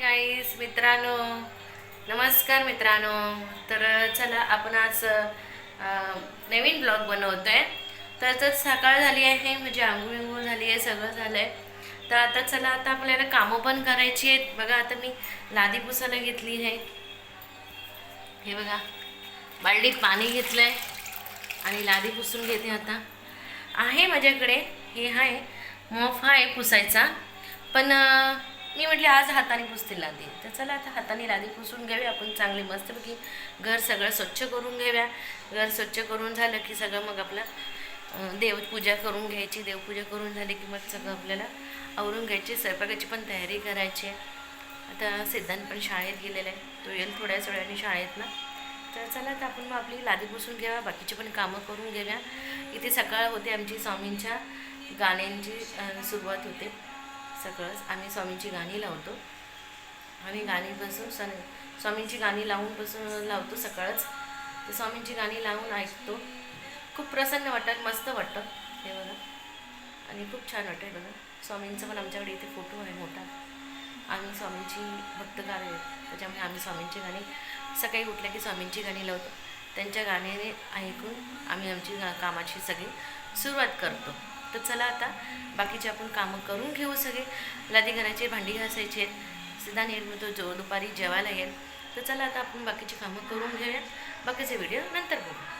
गाईस मित्रांनो. नमस्कार मित्रांनो. तर चला आपण आज नवीन ब्लॉग बनवतो आहे तर तर सकाळ झाली आहे म्हणजे आंघोळ विंघोळ झाली आहे सगळं झालं आहे तर आता चला आता आपल्याला कामं पण करायची आहेत. बघा आता मी लादी पुसायला घेतली आहे. हे बघा बालडीत पाणी घेतलं आहे आणि लादी पुसून घेते आता. आहे माझ्याकडे हे आहे मॉफ आहे पुसायचा. पण मी म्हटले आज हाताने पुसते लादी तर चला आता हाताने लादी पुसून घेऊया. आपण चांगली मस्तपैकी घर सगळं स्वच्छ करून घेऊया. घर स्वच्छ करून झालं की सगळं मग आपलं देवपूजा करून घ्यायची. देवपूजा करून झाली की मग सगळं आपल्याला आवरून घ्यायची. स्वयंपाकाची पण तयारी करायची आता सिद्धांत पण शाळेत गेलेला आहे. तो येईल थोड्याच वेळाने शाळेत ना. तर चला तर आपण मग आपली लादी पुसून घ्यावा बाकीची पण कामं करून घेऊया. इथे सकाळ होते आमची स्वामींच्या गाण्यांची सुरुवात होते. सगळंच आम्ही स्वामींची गाणी लावतो. आम्ही गाणी बसून सन स्वामींची गाणी लावून बसून लावतो सकाळच. तर स्वामींची गाणी लावून ऐकतो. खूप प्रसन्न वाटतं मस्त वाटतं. हे बघा. आणि खूप छान वाटतं आहे बघा. स्वामींचा पण आमच्याकडे इथे फोटो आहे मोठा. आम्ही स्वामींची भक्तकार आहे. त्याच्यामुळे आम्ही स्वामींची गाणी सकाळी उठल्या की स्वामींची गाणी लावतो. त्यांच्या गाण्याने ऐकून आम्ही आमची गा- कामाची सगळी सुरुवात करतो. तर चला आता बाकीचे आपण कामं करून घेऊ सगळे. लादी घराचे भांडी घासायचे आहेत. सिद्धांत येईल मग तो जो दुपारी जेवायला येईल. तर चला आता आपण बाकीची कामं करून घेऊयात. बाकीचे व्हिडिओ नंतर बघू.